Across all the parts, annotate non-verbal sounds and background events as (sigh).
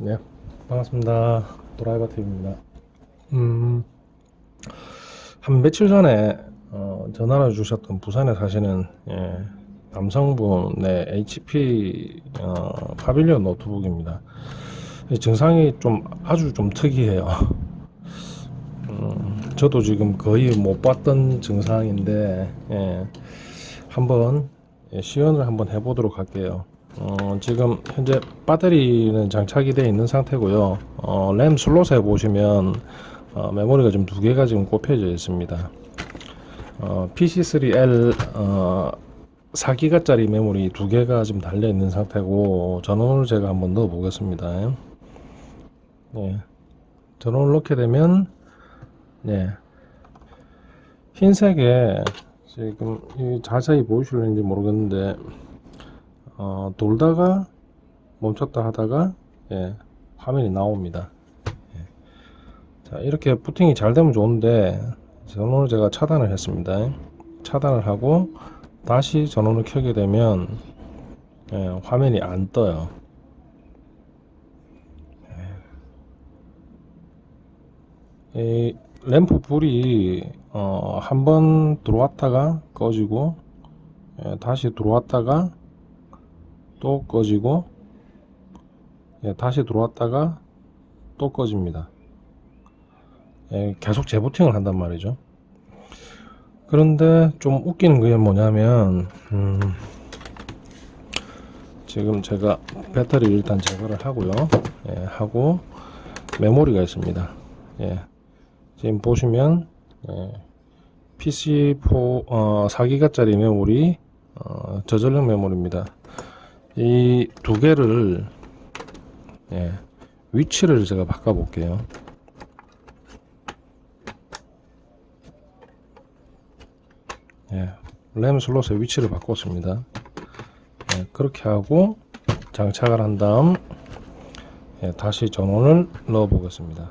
네, 반갑습니다. 도라이버 TV입니다. 음, 한 며칠 전에 어, 전화를 주셨던 부산에 사시는 예, 남성분의 HP 어, 파빌리온 노트북입니다. 이 증상이 좀 아주 좀 특이해요. (laughs) 음, 저도 지금 거의 못 봤던 증상인데 예, 한번 예, 시연을 한번 해보도록 할게요. 어, 지금 현재 배터리는 장착이 되어 있는 상태고요. 어, 램 슬롯에 보시면 어, 메모리가 지금 두 개가 지금 꼽혀져 있습니다. 어, PC3L 어, 4기가 짜리 메모리 두 개가 지금 달려 있는 상태고 전원을 제가 한번 넣어 보겠습니다. 네. 전원을 넣게 되면 네. 흰색에 지금 이 자세히 보이실는지 모르겠는데 어, 돌다가 멈췄다 하다가 예, 화면이 나옵니다. 예. 자 이렇게 부팅이 잘 되면 좋은데 전원을 제가 차단을 했습니다. 차단을 하고 다시 전원을 켜게 되면 예, 화면이 안 떠요. 예. 이 램프 불이 어, 한번 들어왔다가 꺼지고 예, 다시 들어왔다가 또 꺼지고 예, 다시 들어왔다가 또 꺼집니다. 예, 계속 재부팅을 한단 말이죠. 그런데 좀 웃기는 게 뭐냐면 음, 지금 제가 배터리 일단 제거를 하고요. 예, 하고 메모리가 있습니다. 예, 지금 보시면 예, PC4 어, 4기가짜리 메모리 어, 저전력 메모리입니다. 이 두 개를 예, 위치를 제가 바꿔 볼게요. 예, 램 슬롯의 위치를 바꿨습니다. 예, 그렇게 하고 장착을 한 다음 예, 다시 전원을 넣어 보겠습니다.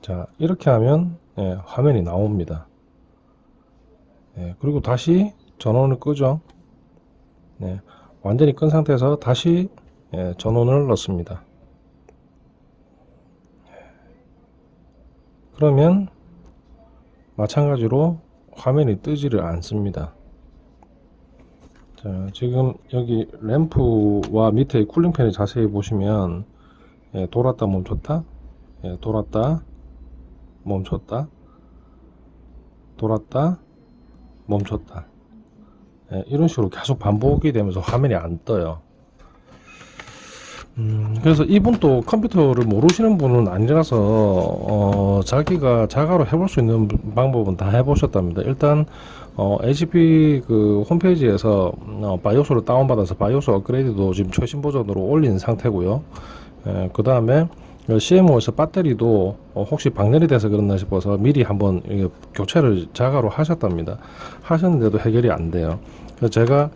자 이렇게 하면 예, 화면이 나옵니다. 예, 그리고 다시 전원을 끄죠. 네, 완전히 끈 상태에서 다시 예, 전원을 넣습니다. 그러면 마찬가지로 화면이 뜨지를 않습니다. 자, 지금 여기 램프와 밑에 쿨링팬을 자세히 보시면 예, 돌았다 멈췄다 예, 돌았다 멈췄다 돌았다 멈췄다 예, 이런 식으로 계속 반복이 되면서 화면이 안 떠요 음, 그래서 이분도 컴퓨터를 모르시는 분은 아니라서 어, 자기가 자가로 해볼 수 있는 방법은 다 해보셨답니다. 일단 어, HP 그 홈페이지에서 어, 바이오스를 다운받아서 바이오스 업그레이드도 지금 최신 버전으로 올린 상태고요. 예, 그 다음에 CMO에서 배터리도 어, 혹시 방열이 돼서 그렇나 싶어서 미리 한번 교체를 자가로 하셨답니다. 하셨는데도 해결이 안 돼요. 제가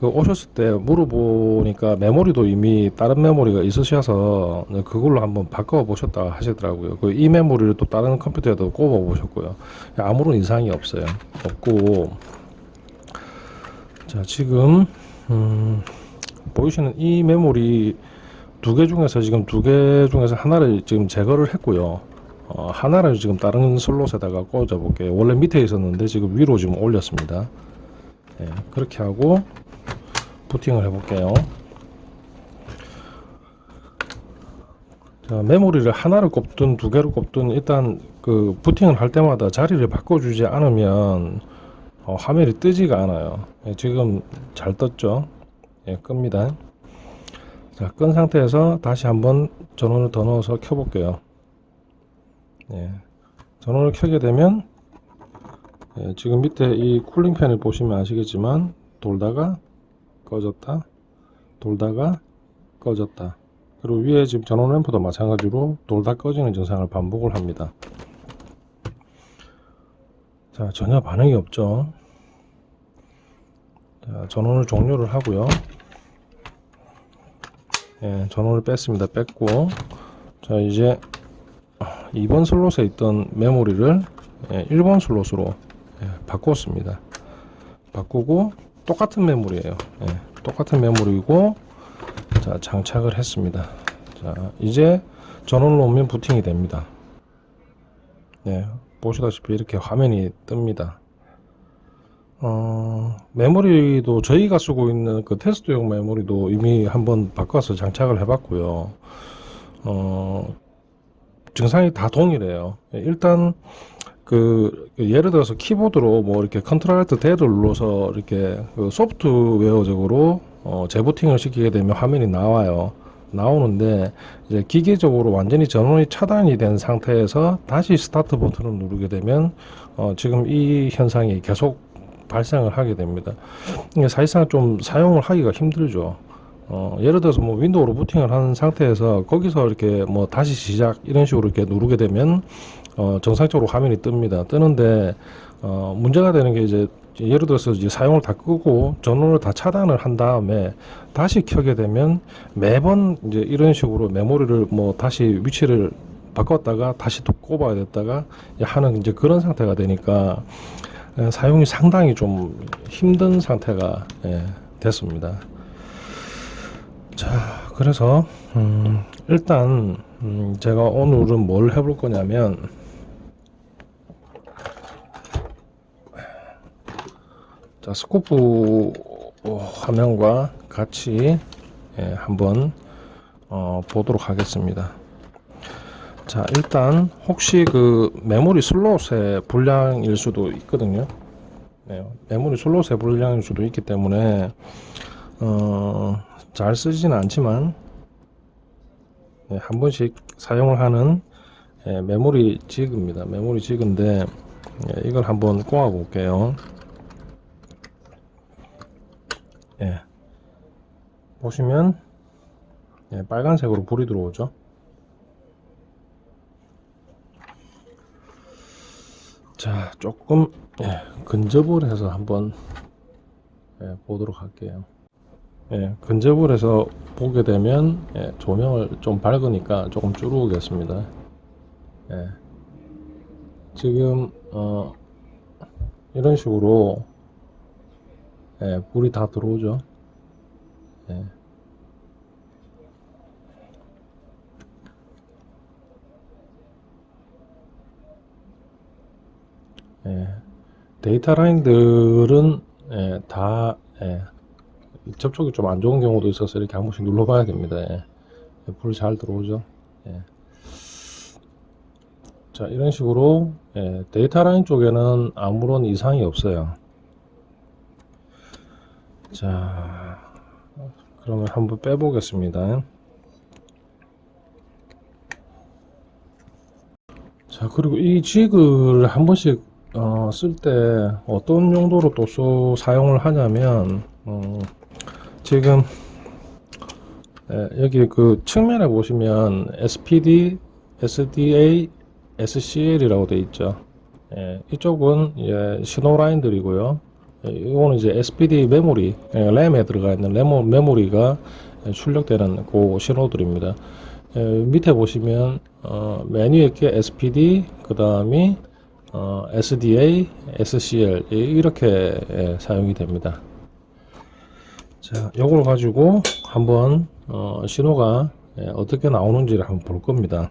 그 오셨을 때 물어보니까 메모리도 이미 다른 메모리가 있으셔서 그걸로 한번 바꿔 보셨다 하시더라고요. 그이 메모리를 또 다른 컴퓨터에도 꼽아 보셨고요. 아무런 이상이 없어요. 없고 자 지금 음, 보이시는 이 메모리 두 개 중에서 지금 두 개 중에서 하나를 지금 제거를 했고요. 어, 하나를 지금 다른 슬롯에다가 꽂아 볼게요. 원래 밑에 있었는데 지금 위로 지금 올렸습니다. 네, 그렇게 하고 부팅을 해 볼게요. 자, 메모리를 하나를 꼽든 두 개를 꼽든 일단 그 부팅을 할 때마다 자리를 바꿔주지 않으면 어, 화면이 뜨지가 않아요. 예, 지금 잘 떴죠? 예, 끕니다. 자, 끈 상태에서 다시 한번 전원을 더 넣어서 켜볼게요. 예, 전원을 켜게 되면 예, 지금 밑에 이 쿨링팬을 보시면 아시겠지만 돌다가 꺼졌다 돌다가 꺼졌다. 그리고 위에 지금 전원 램프도 마찬가지로 돌다 꺼지는 증상을 반복을 합니다. 자 전혀 반응이 없죠. 자 전원을 종료를 하고요 예, 전원을 뺐습니다 뺐고 자 이제 2번 슬롯에 있던 메모리를 예, 1번 슬롯으로 예, 바꿨습니다. 바꾸고 똑같은 메모리예요. 예, 똑같은 메모리고 자 장착을 했습니다. 자 이제 전원을 놓으면 부팅이 됩니다. 네, 보시다시피 이렇게 화면이 뜹니다. 어, 메모리도 저희가 쓰고 있는 그 테스트용 메모리도 이미 한번 바꿔서 장착을 해봤고요. 어, 증상이 다 동일해요. 예, 일단 그 예를 들어서 키보드로 뭐 이렇게 컨트롤 알트 대를 눌러서 이렇게 그 소프트웨어적으로 어, 재부팅을 시키게 되면 화면이 나와요. 나오는데 이제 기계적으로 완전히 전원이 차단이 된 상태에서 다시 스타트 버튼을 누르게 되면 어, 지금 이 현상이 계속 발생을 하게 됩니다. 사실상 좀 사용을 하기가 힘들죠. 어, 예를 들어서 뭐 윈도우로 부팅을 한 상태에서 거기서 이렇게 뭐 다시 시작 이런 식으로 이렇게 누르게 되면 어, 정상적으로 화면이 뜹니다. 뜨는데 어, 문제가 되는 게 이제 예를 들어서 이제 사용을 다 끄고 전원을 다 차단을 한 다음에 다시 켜게 되면 매번 이제 이런 식으로 메모리를 뭐 다시 위치를 바꿨다가 다시 또 꼽아야 됐다가 하는 이제 그런 상태가 되니까 에, 사용이 상당히 좀 힘든 상태가 예, 됐습니다. 자, 그래서 음, 일단 음, 제가 오늘은 뭘 해볼 거냐면 자 스코프 어, 화면과 같이 예, 한번 어, 보도록 하겠습니다. 자 일단 혹시 그 메모리 슬롯의 불량일 수도 있거든요. 네, 메모리 슬롯의 불량일 수도 있기 때문에 어, 잘 쓰지는 않지만 네, 한 번씩 사용을 하는 예, 메모리 지그입니다. 메모리 지그인데 예, 이걸 한번 꽂아 볼게요. 예. 보시면 예, 빨간색으로 불이 들어오죠. 자, 조금 예, 근접을 해서 한번 예, 보도록 할게요. 예, 근접을 해서 보게 되면 예, 조명을 좀 밝으니까 조금 줄이겠습니다. 예. 지금 어, 이런 식으로 예, 불이 다 들어오죠. 데이터 라인들은 예, 다 예, 접촉이 좀 안 좋은 경우도 있어서 이렇게 한 번씩 눌러봐야 됩니다. 예. 불잘 들어오죠. 예. 자, 이런 식으로 예, 데이터 라인 쪽에는 아무런 이상이 없어요. 자, 그러면 한번 빼보겠습니다. 자, 그리고 이 직을 한 번씩 어, 쓸 때 어떤 용도로 또 써, 사용을 하냐면, 어, 지금 예, 여기 그 측면에 보시면 SPD, SDA, SCL이라고 돼 있죠. 예, 이쪽은 예, 신호 라인들이고요. 예, 이거는 이제 SPD 메모리, 예, 램에 들어가 있는 레모, 메모리가 예, 출력되는 그 신호들입니다. 예, 밑에 보시면 어, 맨 위에 게 SPD, 그 다음이 어, SDA, SCL 이- 이렇게 예, 사용이 됩니다. 자, 요걸 가지고 한번 어, 신호가 예, 어떻게 나오는지를 한번 볼 겁니다.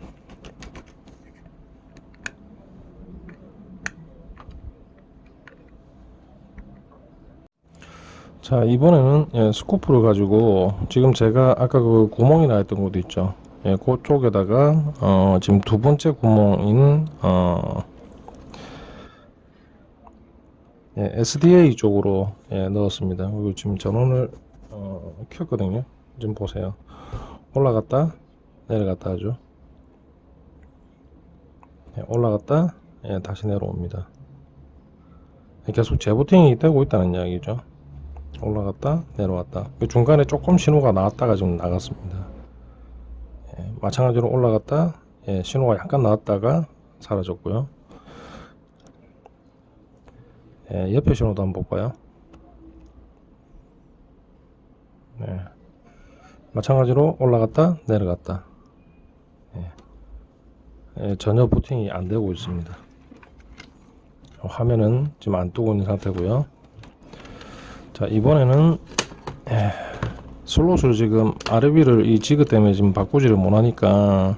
자, 이번에는 예, 스코프를 가지고 지금 제가 아까 그 구멍이 나 있던 곳 있죠. 예, 그쪽에다가 어, 지금 두 번째 구멍인 어, 예, SDA 쪽으로 예, 넣었습니다. 그리고 지금 전원을 어, 켰거든요. 지금 보세요. 올라갔다 내려갔다 하죠. 예, 올라갔다 예, 다시 내려옵니다. 예, 계속 재부팅이 되고 있다는 이야기죠. 올라갔다 내려왔다. 그 중간에 조금 신호가 나왔다가 좀 나갔습니다. 예, 마찬가지로 올라갔다 예, 신호가 약간 나왔다가 사라졌고요. 예, 옆에 신호도 한번 볼까요? 네. 마찬가지로 올라갔다 내려갔다 예. 예, 전혀 부팅이 안 되고 있습니다 화면은 지금 안 뜨고 있는 상태고요 자 이번에는 에, 슬롯을 지금 RB를 이 지그 때문에 지금 바꾸지를 못하니까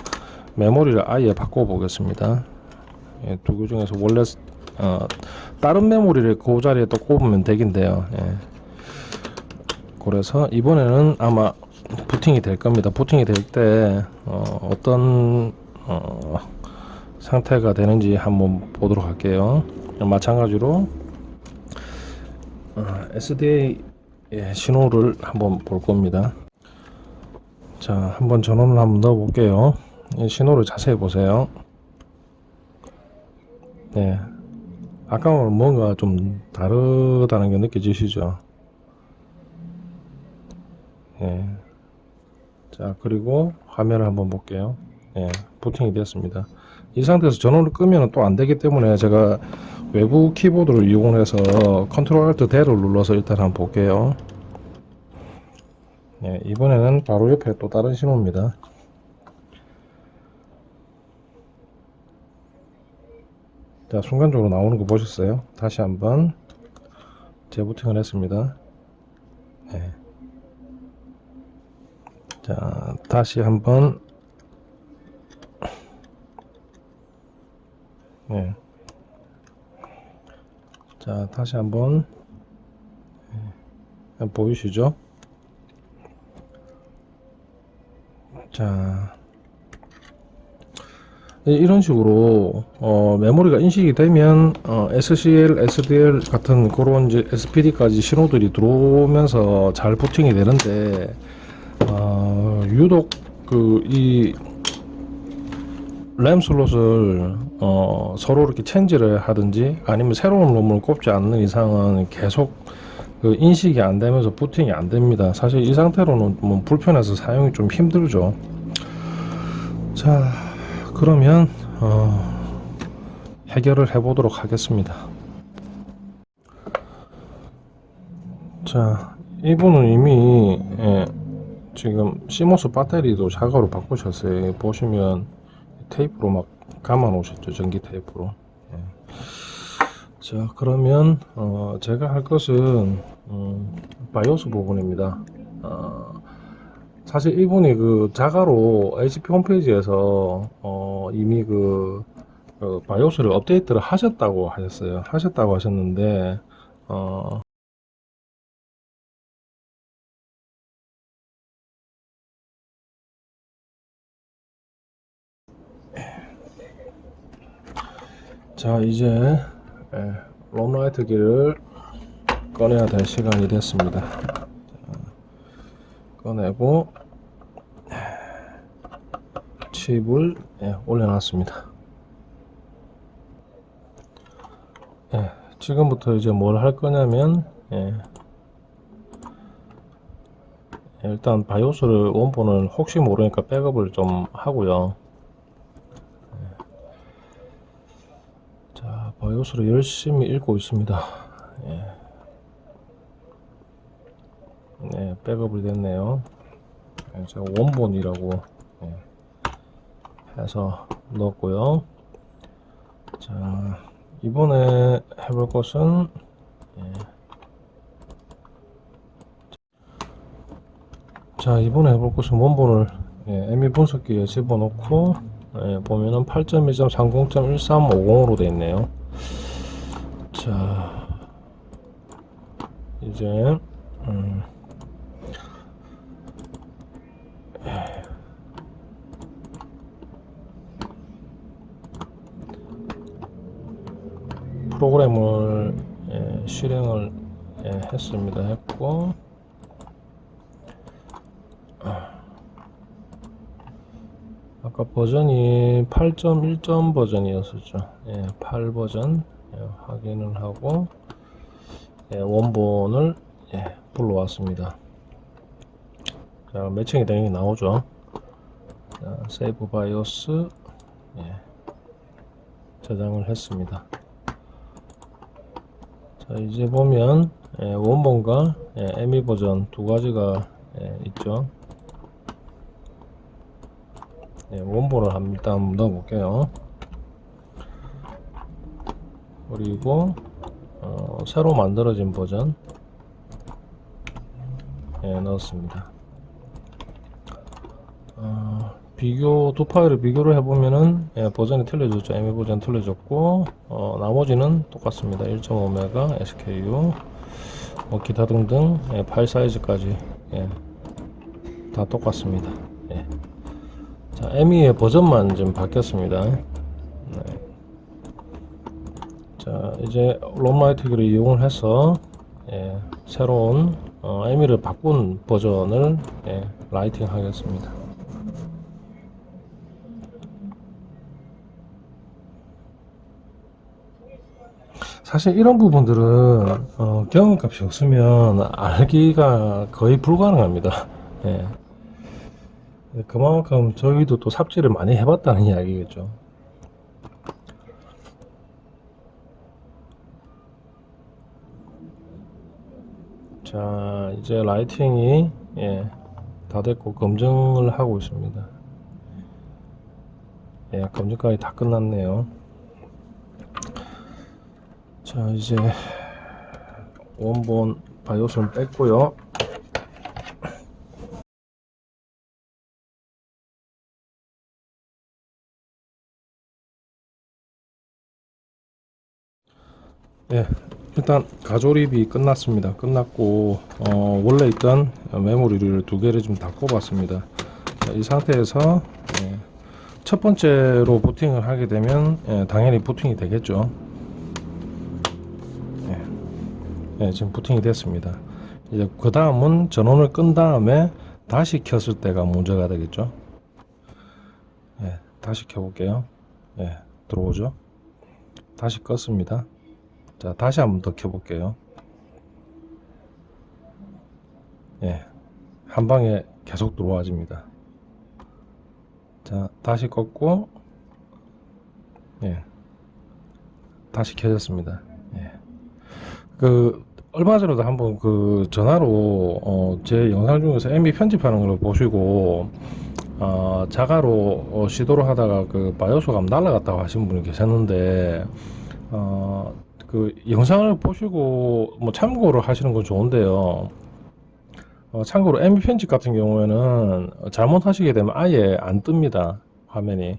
메모리를 아예 바꿔 보겠습니다 예, 두개 중에서 원래 어, 다른 메모리를 그 자리에 또 꼽으면 되긴데요 예. 그래서 이번에는 아마 부팅이 될 겁니다 부팅이 될 때 어, 어떤 어, 상태가 되는지 한번 보도록 할게요 마찬가지로 어, SDA 의 신호를 한번 볼 겁니다. 자, 한번 전원을 한번 넣어 볼게요. 이 신호를 자세히 보세요. 네. 아까와는 뭔가 좀 다르다는 게 느껴지시죠? 네. 자, 그리고 화면을 한번 볼게요. 네, 부팅이 되었습니다. 이 상태에서 전원을 끄면 또 안 되기 때문에 제가 외부 키보드를 이용해서 컨트롤 알트 대를 눌러서 일단 한번 볼게요. 네, 이번에는 바로 옆에 또 다른 신호입니다. 자, 순간적으로 나오는 거 보셨어요? 다시 한번 재부팅을 했습니다. 네. 자, 다시 한번 네. 자, 다시 한번 네. 보이시죠? 자, 이- 이런 식으로 어, 메모리가 인식이 되면 어, SCL, SDL 같은 그런 이제 SPD까지 신호들이 들어오면서 잘 부팅이 되는데 어, 유독 그 이 램 슬롯을 어, 서로 이렇게 체인지를 하든지 아니면 새로운 롬을 꼽지 않는 이상은 계속 그 인식이 안 되면서 부팅이 안 됩니다. 사실 이 상태로는 뭐 불편해서 사용이 좀 힘들죠. 자, 그러면 어, 해결을 해보도록 하겠습니다. 자, 이분은 이미 예, 지금 시모스 배터리도 자가로 바꾸셨어요. 보시면 테이프로 막 감아 놓으셨죠 전기 테이프로 예. 자 그러면 어, 제가 할 것은 음, 바이오스 부분입니다 어, 사실 이분이 그 자가로 HP 홈페이지에서 어, 이미 그, 그 바이오스를 업데이트를 하셨다고 하셨어요. 하셨다고 하셨는데 어, 자 이제 예, 롬라이트 기를 꺼내야 될 시간이 됐습니다. 자, 꺼내고 칩을 예, 올려놨습니다 예, 지금부터 이제 뭘 할 거냐면 예, 일단 바이오스를 원본을 혹시 모르니까 백업을 좀 하고요 자, 바이오스를 열심히 읽고 있습니다. 예. 네, 백업이 됐네요. 예, 제가 원본이라고 예, 해서 넣었고요. 자, 이번에 해볼 것은 예. 자, 이번에 해볼 것은 원본을 예, ME 분석기에 집어넣고 예, 보면은 8.2.30.1350으로 되어 있네요. 자, 이제 음, 프로그램을 예, 실행을 예, 했습니다. 했고 아까 버전이 8.1점 버전이었었죠. 예, 8 버전 예, 확인을 하고 예, 원본을 예, 불러왔습니다. 자, 매칭이 당연히 나오죠. 자, 세이브 바이오스 예, 저장을 했습니다. 자, 이제 보면 예, 원본과 예, ME 버전 두 가지가 예, 있죠. 네, 원본을 한번 넣어볼게요. 그리고 어, 새로 만들어진 버전 예, 넣었습니다. 어, 비교 두 파일을 비교를 해보면은 예, 버전이 틀려졌죠. ME 버전 틀려졌고 어, 나머지는 똑같습니다. 1.5메가 SKU 뭐 기타 등등 예, 파일 사이즈까지 예, 다 똑같습니다. 예. 자, ME의 버전만 좀 바뀌었습니다. 네. 자, 이제 롬라이트기를 이용을 해서 예, 새로운 어, ME를 바꾼 버전을 예, 라이팅 하겠습니다. 사실 이런 부분들은 어, 경험값이 없으면 알기가 거의 불가능합니다. 예. 그만큼 저희도 또 삽질을 많이 해봤다는 이야기겠죠. 자, 이제 라이팅이 예, 다 됐고 검증을 하고 있습니다. 예, 검증까지 다 끝났네요. 자, 이제 원본 바이오스는 뺐고요. 예, 일단 가조립이 끝났습니다. 끝났고 어, 원래 있던 메모리를 두 개를 좀 다 꼽았습니다. 자, 이 상태에서 예, 첫 번째로 부팅을 하게 되면 예, 당연히 부팅이 되겠죠. 예, 지금 부팅이 됐습니다. 이제 그 다음은 전원을 끈 다음에 다시 켰을 때가 문제가 되겠죠. 예, 다시 켜볼게요. 예, 들어오죠. 다시 껐습니다. 자, 다시 한번 더 켜볼게요. 예, 한 방에 계속 들어와집니다. 자, 다시 껐고, 예, 다시 켜졌습니다. 예. 그 얼마 전에도 한번 그 전화로 어, 제 영상 중에서 MB 편집하는 걸 보시고 어, 자가로 어, 시도를 하다가 그 바이오스가 날라갔다고 하신 분이 계셨는데 어, 그 영상을 보시고 뭐 참고를 하시는 건 좋은데요. 어, 참고로 MB 편집 같은 경우에는 잘못하시게 되면 아예 안 뜹니다 화면이.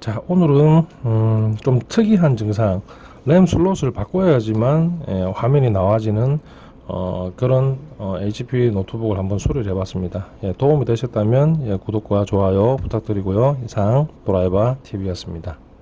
자 오늘은 음, 좀 특이한 증상 램 슬롯을 바꿔야지만 예, 화면이 나와지는 어, 그런 어, HP 노트북을 한번 수리를 해봤습니다. 예, 도움이 되셨다면 예, 구독과 좋아요 부탁드리고요. 이상 도라이바 TV였습니다.